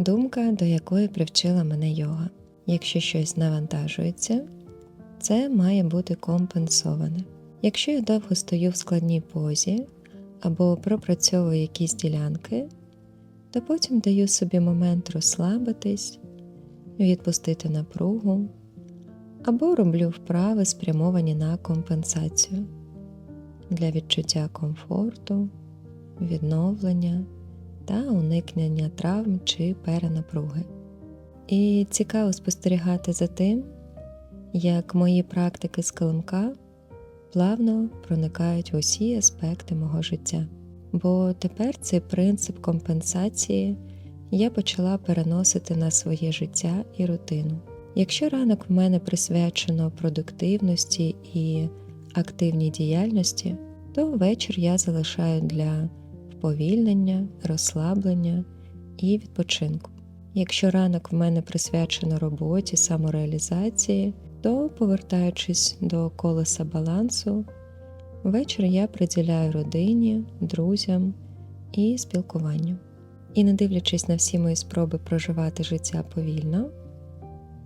Думка, до якої привчила мене йога. Якщо щось навантажується, це має бути компенсоване. Якщо я довго стою в складній позі або пропрацьовую якісь ділянки, то потім даю собі момент розслабитись, відпустити напругу або роблю вправи, спрямовані на компенсацію для відчуття комфорту, відновлення та уникнення травм чи перенапруги. І цікаво спостерігати за тим, як мої практики з килимка плавно проникають в усі аспекти мого життя. Бо тепер цей принцип компенсації я почала переносити на своє життя і рутину. Якщо ранок в мене присвячено продуктивності і активній діяльності, то вечір я залишаю для вповільнення, розслаблення і відпочинку. Якщо ранок в мене присвячено роботі, самореалізації, то, повертаючись до колеса балансу, вечір я приділяю родині, друзям і спілкуванню. І не дивлячись на всі мої спроби проживати життя повільно,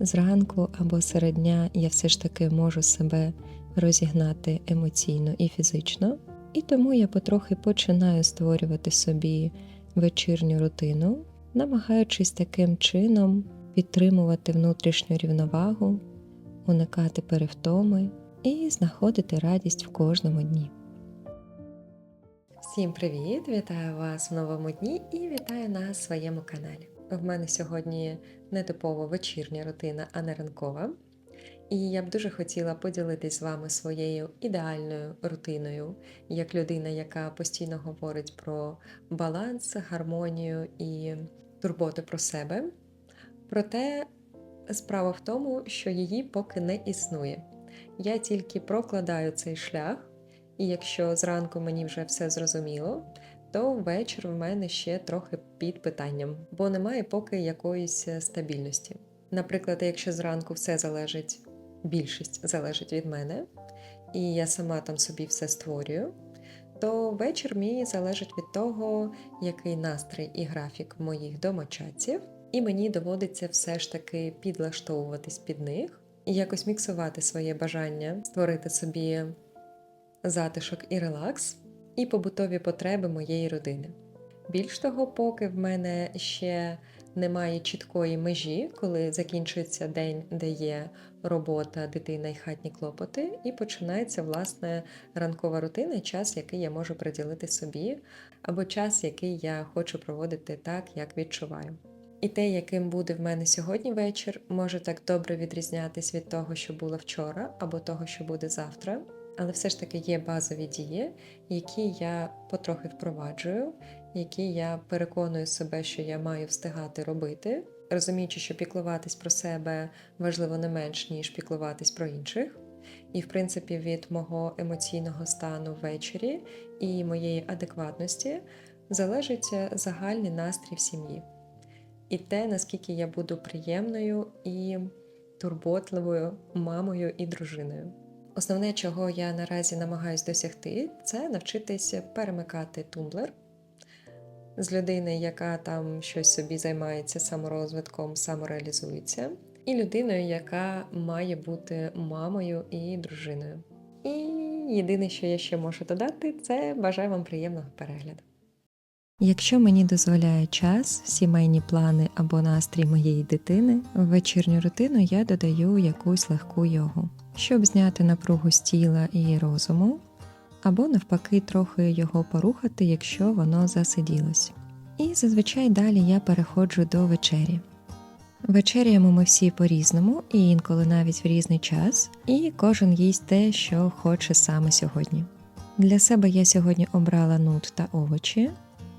зранку або серед дня я все ж таки можу себе розігнати емоційно і фізично, і тому я потрохи починаю створювати собі вечірню рутину, намагаючись таким чином підтримувати внутрішню рівновагу, уникати перевтоми і знаходити радість в кожному дні. Всім привіт! Вітаю вас в новому дні і вітаю на своєму каналі. В мене сьогодні не типова вечірня рутина, а не ранкова. І я б дуже хотіла поділитись з вами своєю ідеальною рутиною, як людина, яка постійно говорить про баланс, гармонію і турботу про себе. Проте справа в тому, що її поки не існує. Я тільки прокладаю цей шлях, і якщо зранку мені вже все зрозуміло, то вечір в мене ще трохи під питанням, бо немає поки якоїсь стабільності. Наприклад, якщо зранку все залежить, більшість залежить від мене, і я сама там собі все створюю, то вечір мій залежить від того, який настрій і графік моїх домочадців, і мені доводиться все ж таки підлаштовуватись під них і якось міксувати своє бажання, створити собі затишок і релакс, і побутові потреби моєї родини. Більш того, поки в мене ще немає чіткої межі, коли закінчується день, де є робота, дитина і хатні клопоти, і починається власне ранкова рутина, час, який я можу приділити собі, або час, який я хочу проводити так, як відчуваю. І те, яким буде в мене сьогодні вечір, може так добре відрізнятись від того, що було вчора, або того, що буде завтра. Але все ж таки є базові дії, які я потрохи впроваджую, які я переконую себе, що я маю встигати робити, розуміючи, що піклуватись про себе важливо не менш, ніж піклуватись про інших. І, в принципі, від мого емоційного стану ввечері і моєї адекватності залежить загальний настрій в сім'ї. І те, наскільки я буду приємною і турботливою мамою і дружиною. Основне, чого я наразі намагаюсь досягти, це навчитися перемикати тумблер з людини, яка там щось собі займається саморозвитком, самореалізується, і людиною, яка має бути мамою і дружиною. І єдине, що я ще можу додати, це бажаю вам приємного перегляду. Якщо мені дозволяє час, сімейні плани або настрій моєї дитини, в вечірню рутину я додаю якусь легку йогу, щоб зняти напругу з тіла і розуму, або навпаки трохи його порухати, якщо воно засиділось. І зазвичай далі я переходжу до вечері. Вечеряємо ми всі по-різному, і інколи навіть в різний час, і кожен їсть те, що хоче саме сьогодні. Для себе я сьогодні обрала нут та овочі.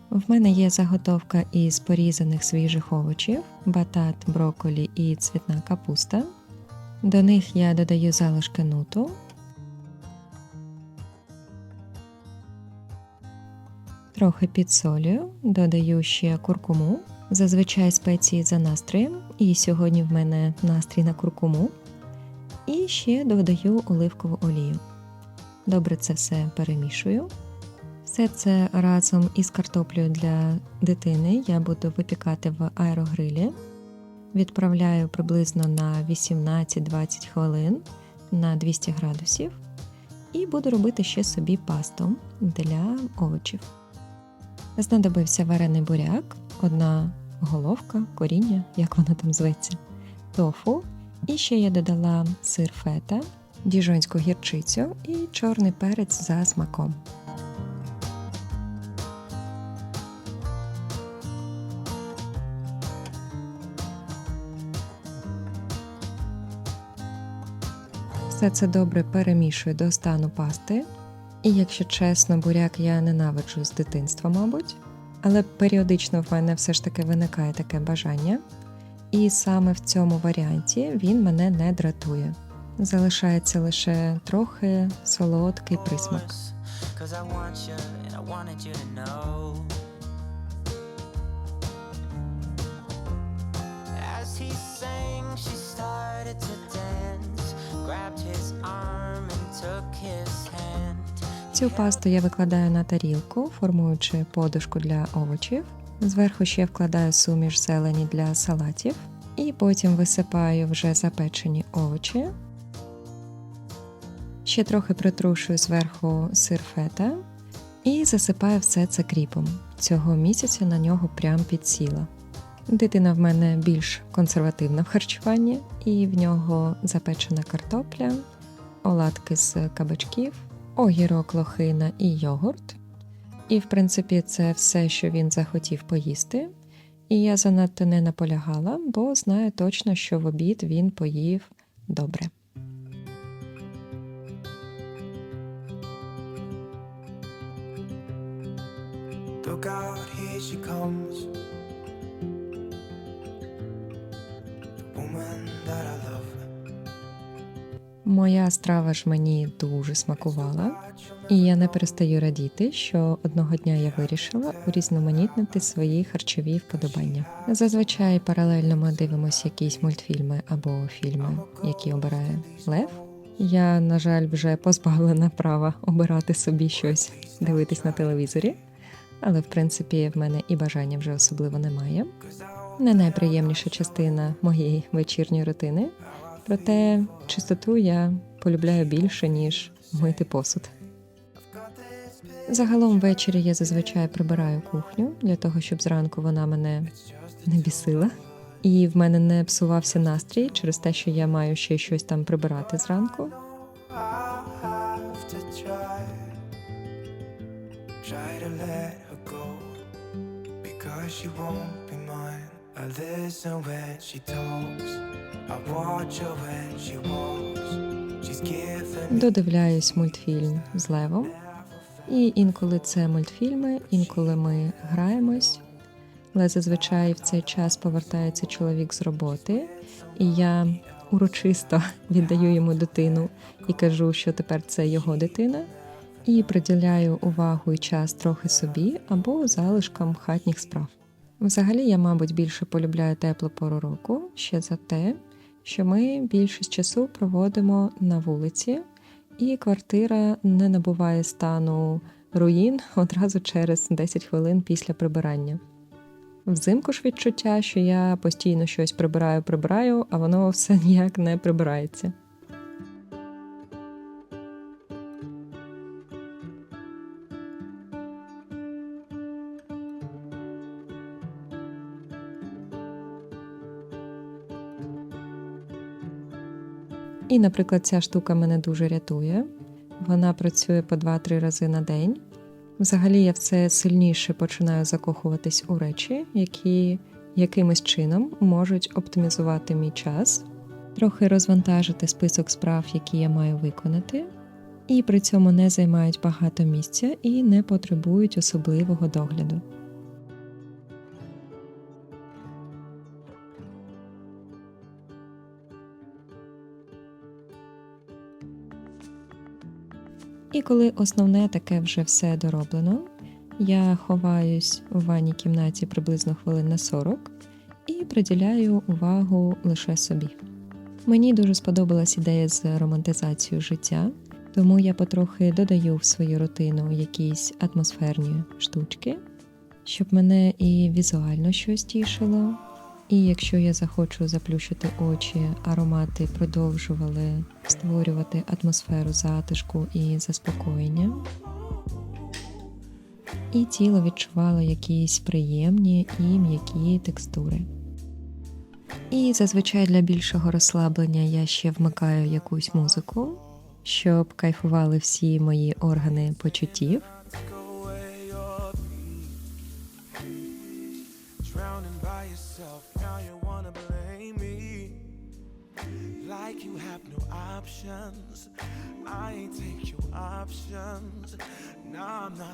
В мене є заготовка із порізаних свіжих овочів, батат, брокколі і цвітна капуста. До них я додаю залишки нуту, трохи підсолюю, додаю ще куркуму, зазвичай спеції за настроєм, і сьогодні в мене настрій на куркуму. І ще додаю оливкову олію. Добре це все перемішую, Все це разом із картоплею для дитини я буду випікати в аерогрилі. Відправляю приблизно на 18-20 хвилин на 200 градусів. І буду робити ще собі пасту для овочів. Знадобився варений буряк, одна головка, коріння, як воно там зветься, тофу. І ще я додала сир фета, діжонську гірчицю і чорний перець за смаком. Все це добре перемішую до стану пасти. І якщо чесно, буряк я ненавиджу з дитинства, мабуть. Але періодично в мене все ж таки виникає таке бажання. І саме в цьому варіанті він мене не дратує. Залишається лише трохи солодкий присмак. Цю пасту я викладаю на тарілку, формуючи подушку для овочів. Зверху ще вкладаю суміш зелені для салатів, і потім висипаю вже запечені овочі. Ще трохи притрушую зверху сир фета і засипаю все це кріпом. Цього місяця на нього прям підсіла. Дитина в мене більш консервативна в харчуванні, і в нього запечена картопля, оладки з кабачків, огірок, лохина і йогурт. І, в принципі, це все, що він захотів поїсти. І я занадто не наполягала, бо знаю точно, що в обід він поїв добре. Look out, here she comes. Моя страва ж мені дуже смакувала, і я не перестаю радіти, що одного дня я вирішила урізноманітнити свої харчові вподобання. Зазвичай паралельно ми дивимося якісь мультфільми або фільми, які обирає Лев. Я, на жаль, вже позбавлена права обирати собі щось, дивитись на телевізорі, але в принципі в мене і бажання вже особливо немає. Не найприємніша частина моєї вечірньої рутини. Проте чистоту я полюбляю більше, ніж мити посуд. Загалом ввечері я зазвичай прибираю кухню для того, щоб зранку вона мене не бісила. І в мене не псувався настрій через те, що я маю ще щось там прибирати зранку. Try to let her go, because she won't be mine. I listen when she talks, I watch her when she walks. She's giving me Додивляюсь мультфільм з Левом. І інколи це мультфільми, інколи ми граємось. Але зазвичай в цей час повертається чоловік з роботи, і я урочисто віддаю йому дитину і кажу, що тепер це його дитина, і приділяю увагу і час трохи собі або залишкам хатніх справ. Взагалі, я, мабуть, більше полюбляю теплу пору року ще за те, що ми більшість часу проводимо на вулиці, і квартира не набуває стану руїн одразу через 10 хвилин після прибирання. Взимку ж відчуття, що я постійно щось прибираю, прибираю, а воно все ніяк не прибирається. І, наприклад, ця штука мене дуже рятує. Вона працює по 2-3 рази на день. Взагалі, я все сильніше починаю закохуватись у речі, які якимось чином можуть оптимізувати мій час, трохи розвантажити список справ, які я маю виконати, і при цьому не займають багато місця і не потребують особливого догляду. І коли основне таке вже все дороблено, я ховаюсь у ванній кімнаті приблизно хвилин на 40 і приділяю увагу лише собі. Мені дуже сподобалась ідея з романтизацією життя, Тому я потрохи додаю в свою рутину якісь атмосферні штучки, щоб мене і візуально щось тішило. І якщо я захочу заплющити очі, аромати продовжували створювати атмосферу затишку і заспокоєння. І тіло відчувало якісь приємні і м'які текстури. І зазвичай для більшого розслаблення я ще вмикаю якусь музику, щоб кайфували всі мої органи почуттів.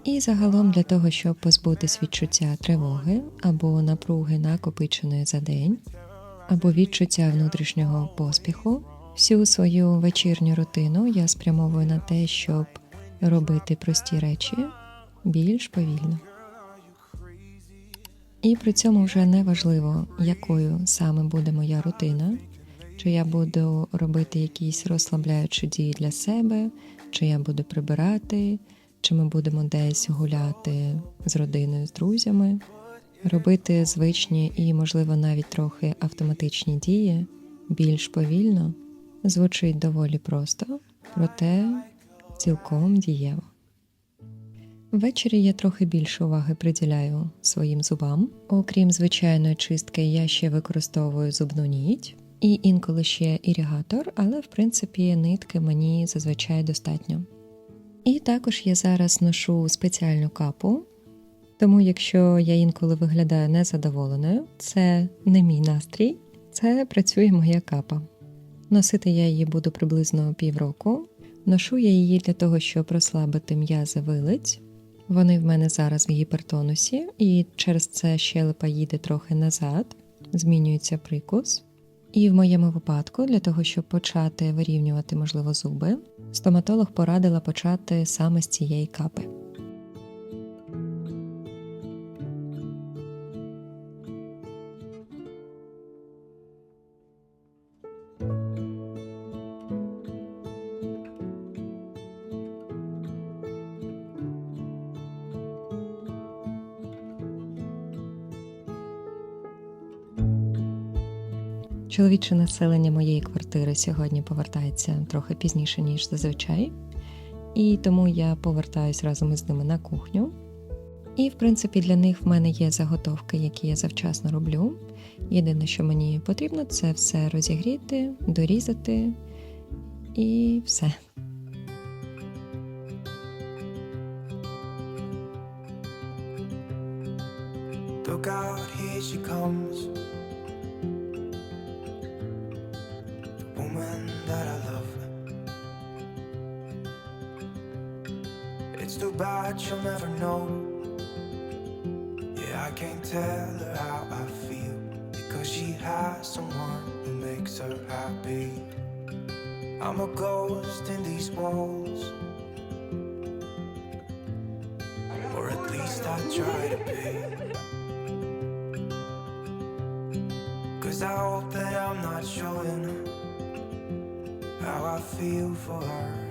І загалом для того, щоб позбутись відчуття тривоги або напруги накопиченої за день, або відчуття внутрішнього поспіху, всю свою вечірню рутину я спрямовую на те, щоб робити прості речі більш повільно. І при цьому вже не важливо, якою саме буде моя рутина, чи я буду робити якісь розслабляючі дії для себе, чи я буду прибирати, чи ми будемо десь гуляти з родиною, з друзями, робити звичні і, можливо, навіть трохи автоматичні дії більш повільно звучить доволі просто, проте цілком дієво. Ввечері я трохи більше уваги приділяю своїм зубам. Окрім звичайної чистки, я ще використовую зубну ніть і інколи ще іригатор, але в принципі нитки мені зазвичай достатньо. І також я зараз ношу спеціальну капу, тому якщо я інколи виглядаю незадоволеною, це не мій настрій, це працює моя капа. Носити я її буду приблизно півроку. Ношу я її для того, щоб розслабити м'язи вилиць. Вони в мене зараз в гіпертонусі, і через це щелепа їде трохи назад, змінюється прикус. І в моєму випадку, для того, щоб почати вирівнювати, можливо, зуби, стоматолог порадила почати саме з цієї капи. Чоловіче населення моєї квартири сьогодні повертається трохи пізніше, ніж зазвичай, і тому я повертаюсь разом із ними на кухню. І, в принципі, для них в мене є заготовки, які я завчасно роблю. Єдине, що мені потрібно, це все розігріти, дорізати і все. Look out, here she comes. Bad she'll never know. Yeah, I can't tell her how I feel. Because she has someone who makes her happy. I'm a ghost in these walls. Or at least I try to be. Cause I hope that I'm not showing how I feel for her.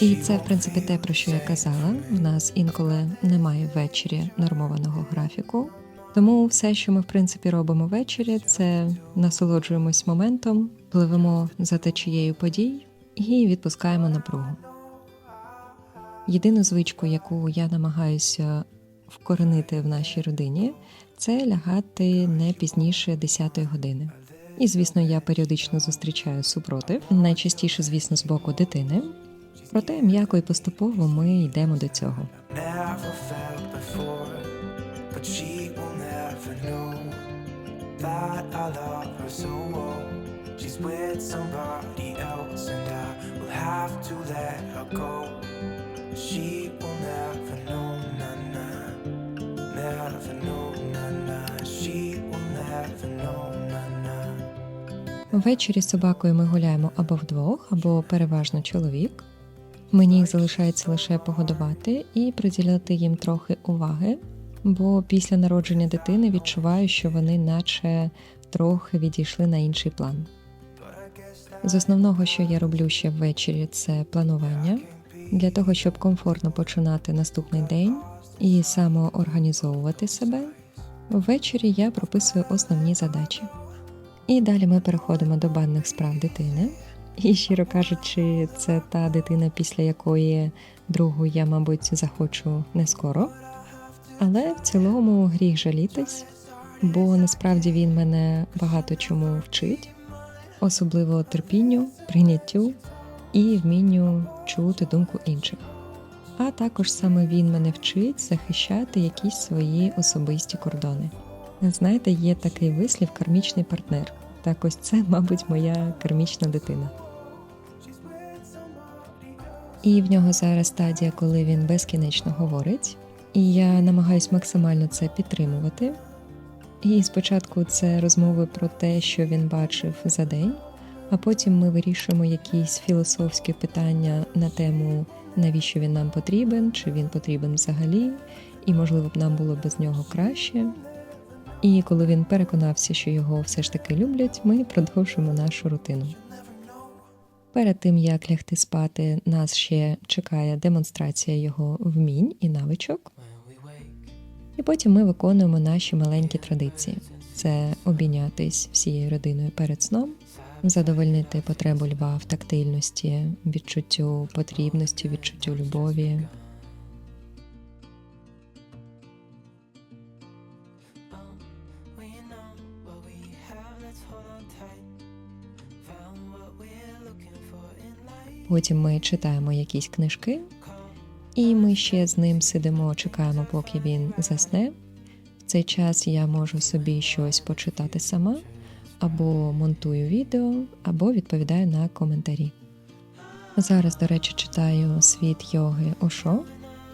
І це, в принципі, те, про що я казала. В нас інколи немає ввечері нормованого графіку. Тому все, що ми в принципі робимо ввечері, це насолоджуємось моментом, пливемо за течією подій і відпускаємо напругу. Єдину звичку, яку я намагаюся вкоренити в нашій родині, це лягати не пізніше 10 години. І, звісно, я періодично зустрічаю супротив, найчастіше, звісно, з боку дитини. Проте м'яко і поступово ми йдемо до цього. Ввечері з собакою ми гуляємо або вдвох, або переважно чоловік. Мені їх залишається лише погодувати і приділяти їм трохи уваги, бо після народження дитини відчуваю, що вони наче трохи відійшли на інший план. З основного, що я роблю ще ввечері, це планування для того, щоб комфортно починати наступний день і самоорганізовувати себе. Ввечері я прописую основні задачі. І далі ми переходимо до банних справ дитини. І, щиро кажучи, це та дитина, після якої другу я, мабуть, захочу не скоро. Але в цілому гріх жалітись, бо насправді він мене багато чому вчить, особливо терпінню, прийняттю і вмінню чути думку інших. А також саме він мене вчить захищати якісь свої особисті кордони. Знаєте, є такий вислів кармічний партнер. Так ось це, мабуть, моя кармічна дитина. І в нього зараз стадія, коли він безкінечно говорить, і я намагаюсь максимально це підтримувати. І спочатку це розмови про те, що він бачив за день, а потім ми вирішуємо якісь філософські питання на тему, навіщо він нам потрібен, чи він потрібен взагалі, і можливо б нам було без нього краще. І коли він переконався, що його все ж таки люблять, ми продовжуємо нашу рутину. Перед тим як лягти спати, нас ще чекає демонстрація його вмінь і навичок. І потім ми виконуємо наші маленькі традиції: це обійнятись всією родиною перед сном, задовольнити потребу льва в тактильності, відчуттю потрібності, відчуттю любові. Потім ми читаємо якісь книжки, і ми ще з ним сидимо, чекаємо, поки він засне. В цей час я можу собі щось почитати сама, або монтую відео, або відповідаю на коментарі. Зараз, до речі, читаю світ йоги Ошо,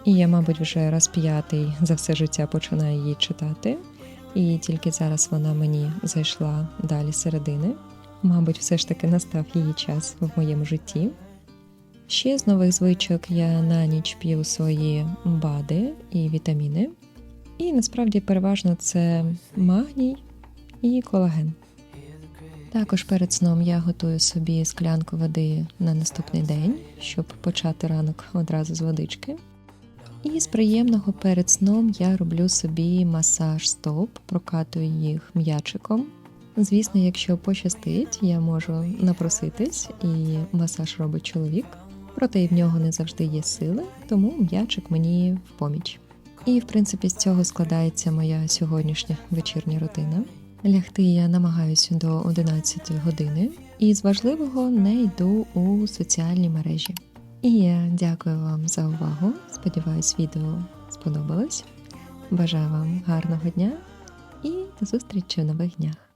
і я, мабуть, вже раз п'ятий за все життя починаю її читати. І тільки зараз вона мені зайшла далі середини. Мабуть, все ж таки настав її час в моєму житті. Ще з нових звичок я на ніч п'ю свої БАДи і вітаміни. І насправді переважно це магній і колаген. Також перед сном я готую собі склянку води на наступний день, щоб почати ранок одразу з водички. І з приємного перед сном я роблю собі масаж стоп, прокатую їх м'ячиком. Звісно, якщо пощастить, я можу напроситись, і масаж робить чоловік. Проте і в нього не завжди є сили, тому м'ячик мені в поміч. І в принципі з цього складається моя сьогоднішня вечірня рутина. Лягти я намагаюся до 11 години, і з важливого не йду у соціальні мережі. І я дякую вам за увагу. Сподіваюсь, відео сподобалось. Бажаю вам гарного дня і до зустрічі в нових днях.